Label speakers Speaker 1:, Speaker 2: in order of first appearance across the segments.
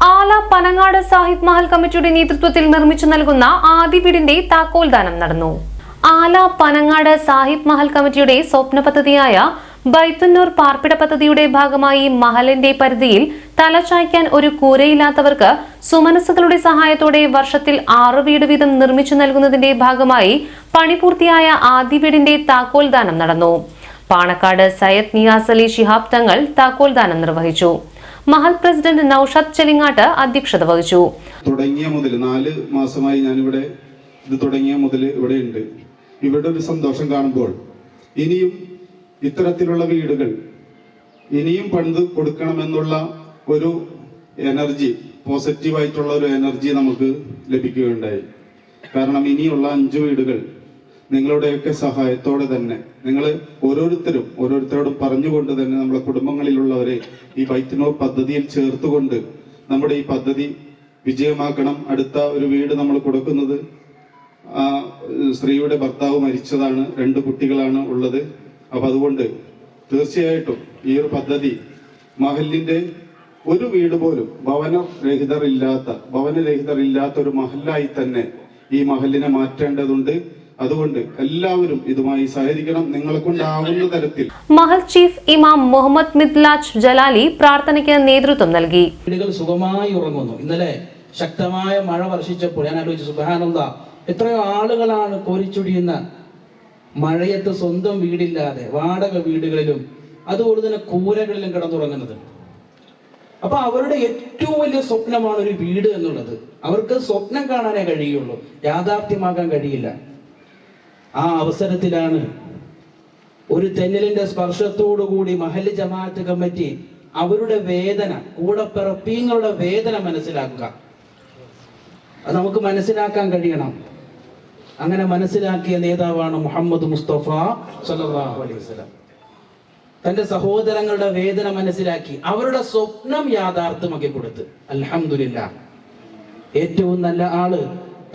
Speaker 1: പനങ്ങാട് സാഹിബ് മഹൽ കമ്മിറ്റിയുടെ നേതൃത്വത്തിൽ നിർമ്മിച്ചു നൽകുന്ന ആദ്യ വീടിന്റെ താക്കോൽദാനം നടന്നു. ആല പനങ്ങാട് സാഹിബ് മഹൽ കമ്മിറ്റിയുടെ സ്വപ്ന പദ്ധതിയായ ബൈത്തന്നൂർ പാർപ്പിട പദ്ധതിയുടെ ഭാഗമായി മഹലിന്റെ പരിധിയിൽ തലചായ്ക്കാൻ ഒരു കൂരയില്ലാത്തവർക്ക് സുമനസ്സുകളുടെ സഹായത്തോടെ വർഷത്തിൽ ആറു വീട് വീതം നിർമ്മിച്ചു നൽകുന്നതിന്റെ ഭാഗമായി പണി പൂർത്തിയായ ആദ്യ വീടിന്റെ താക്കോൽദാനം നടന്നു. പാണക്കാട് സയ്യദ് നിയാസ് അലി ശിഹാബ് തങ്ങൾ താക്കോൽദാനം നിർവഹിച്ചു. മഹൽ പ്രസിഡന്റ് നൌഷാദ് ചെലിങ്ങാട്ട് അധ്യക്ഷത വഹിച്ചു.
Speaker 2: തുടങ്ങിയ മുതൽ നാല് മാസമായി ഞാനിവിടെ ഇത് തുടങ്ങിയ മുതൽ ഇവിടെ ഉണ്ട്. ഇവിടെ ഒരു സന്തോഷം കാണുമ്പോൾ ഇനിയും ഇത്തരത്തിലുള്ള വീടുകൾ ഇനിയും പണിത് കൊടുക്കണമെന്നുള്ള ഒരു എനർജി പോസിറ്റീവായിട്ടുള്ള ഒരു എനർജി നമുക്ക് ലഭിക്കുകയുണ്ടായി. കാരണം ഇനിയുള്ള അഞ്ച് വീടുകൾ നിങ്ങളുടെയൊക്കെ സഹായത്തോടെ തന്നെ നിങ്ങൾ ഓരോരുത്തരും ഓരോരുത്തരോടും പറഞ്ഞുകൊണ്ട് തന്നെ നമ്മുടെ കുടുംബങ്ങളിലുള്ളവരെ ഈ ബൈത്തിനൂർ പദ്ധതിയിൽ ചേർത്തുകൊണ്ട് നമ്മുടെ ഈ പദ്ധതി വിജയമാക്കണം. അടുത്ത ഒരു വീട് നമ്മൾ കൊടുക്കുന്നത് ആ സ്ത്രീയുടെ ഭർത്താവ് മരിച്ചതാണ്. രണ്ട് കുട്ടികളാണ് ഉള്ളത്. അപ്പം അതുകൊണ്ട് തീർച്ചയായിട്ടും ഈ ഒരു പദ്ധതി മഹലിന്റെ ഒരു വീട് പോലും ഭവനരഹിതർ ഇല്ലാത്ത ഭവനരഹിതർ ഇല്ലാത്ത ഒരു മഹലായി തന്നെ ഈ മഹലിനെ മാറ്റേണ്ടതുണ്ട്. അതുകൊണ്ട് എല്ലാവരും ഇതുമായി സഹകരിക്കണം. നിങ്ങളെ കൊണ്ടാവുന്ന തരത്തിൽ.
Speaker 1: മഹൽ ചീഫ് ഇമാം മുഹമ്മദ് മിദ്ലാജ് ജലാലി പ്രാർത്ഥനയ്ക്ക് നേതൃത്വം നൽകി.
Speaker 3: വീടുകൾ സുഖമായി ഉറങ്ങുന്നു. ഇന്നലെ ശക്തമായ മഴ വർഷിച്ചപ്പോൾ ഞാൻ ആലോചിച്ചു സുബാനന്ദ എത്രയോ ആളുകളാണ് കോരിച്ചൊടിയുന്ന മഴയത്ത് സ്വന്തം വീടില്ലാതെ വാടക വീടുകളിലും അതുപോലെ തന്നെ കൂരകളിലും കിടന്നുറങ്ങുന്നത്. അപ്പൊ അവരുടെ ഏറ്റവും വലിയ സ്വപ്നമാണ് ഒരു വീട് എന്നുള്ളത്. അവർക്ക് സ്വപ്നം കാണാനേ കഴിയുള്ളൂ. യാഥാർത്ഥ്യമാക്കാൻ കഴിയില്ല. ആ അവസരത്തിലാണ് ഒരു തെന്നലിന്റെ സ്പർശത്തോടുകൂടി മഹല്ല് ജമാഅത്ത് കമ്മിറ്റി അവരുടെ വേദന കൂടപ്പിറപ്പീങ്ങളുടെ വേദന മനസ്സിലാക്കുക. അത് നമുക്ക് മനസ്സിലാക്കാൻ കഴിയണം. അങ്ങനെ മനസ്സിലാക്കിയ നേതാവാണ് മുഹമ്മദ് മുസ്തഫ സല്ലല്ലാഹു അലൈഹി വസല്ലം. തന്റെ സഹോദരങ്ങളുടെ വേദന മനസ്സിലാക്കി അവരുടെ സ്വപ്നം യാഥാർത്ഥ്യമാക്കി കൊടുത്ത്. അലഹമില്ല ഏറ്റവും നല്ല ആൾ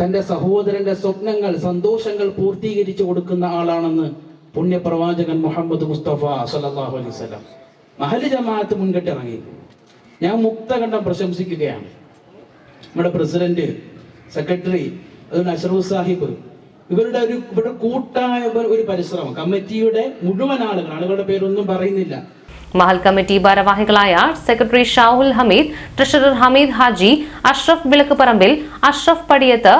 Speaker 3: തന്റെ സഹോദരന്റെ സ്വപ്നങ്ങൾ സന്തോഷങ്ങൾ പൂർത്തീകരിച്ചു കൊടുക്കുന്ന ആളാണെന്ന് പുണ്യപ്രവാചകൻ മുഹമ്മദ് മുസ്തഫ സല്ലല്ലാഹു അലൈഹി വസല്ലം. മഹൽ ജമാഅത്ത് മുൻകെട്ടിറങ്ങി. ഞാൻ മുക്തകണ്ഠം പ്രശംസിക്കുകയാണ്. നമ്മുടെ പ്രസിഡന്റ് സെക്രട്ടറി അതുപോലെ അഷറഫ് സാഹിബ് ഇവരുടെ ഒരു ഇവരുടെ കൂട്ടായ ഒരു പരിശ്രമം കമ്മിറ്റിയുടെ മുഴുവൻ ആളുകൾ ആളുകളുടെ പേരൊന്നും പറയുന്നില്ല.
Speaker 1: മഹൽ കമ്മിറ്റി ഭാരവാഹികളായ secretary Shahul Hameed treasurer Hameed Haji Ashraf Vilakkuparambil Ashraf Padiyath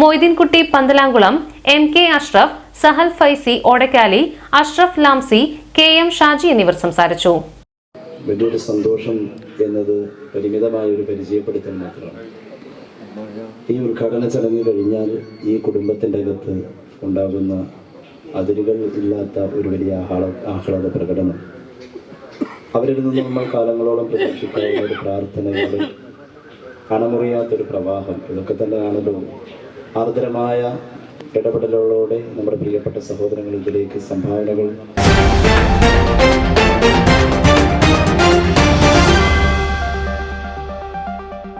Speaker 1: Moideenkutty Panthalankulam M K Ashraf Sahal Faizy Odakkali Ashraf Lamsi K M Shaji എന്നിവർ സംസാരിച്ചു.
Speaker 4: വലിയൊരു സന്തോഷം എന്നത് പരിമിതമായ ഒരു പരിചയപ്പെടുത്തൽ മാത്രമാണ്. ഈ ഉദ്ഘാടന ചടങ്ങ് കഴിഞ്ഞാൽ ഈ കുടുംബത്തിന്റെ അകത്ത് ഉണ്ടാകുന്ന അതിരുകൾ ഇല്ലാത്ത ഒരു വലിയ ആഹ്ലാദ പ്രകടനം അവരിൽ നിന്ന് നമ്മൾ കാലങ്ങളോളം പ്രതീക്ഷിക്കാവുന്ന ഒരു പ്രാർത്ഥനയോട് അണമുറിയാത്തൊരു പ്രവാഹം. ഇതൊക്കെ തന്നെയാണല്ലോ ആർദ്രമായ ഇടപെടലുകളോടെ നമ്മുടെ പ്രിയപ്പെട്ട സഹോദരങ്ങൾ ഇതിലേക്ക് സംഭാവനകൾ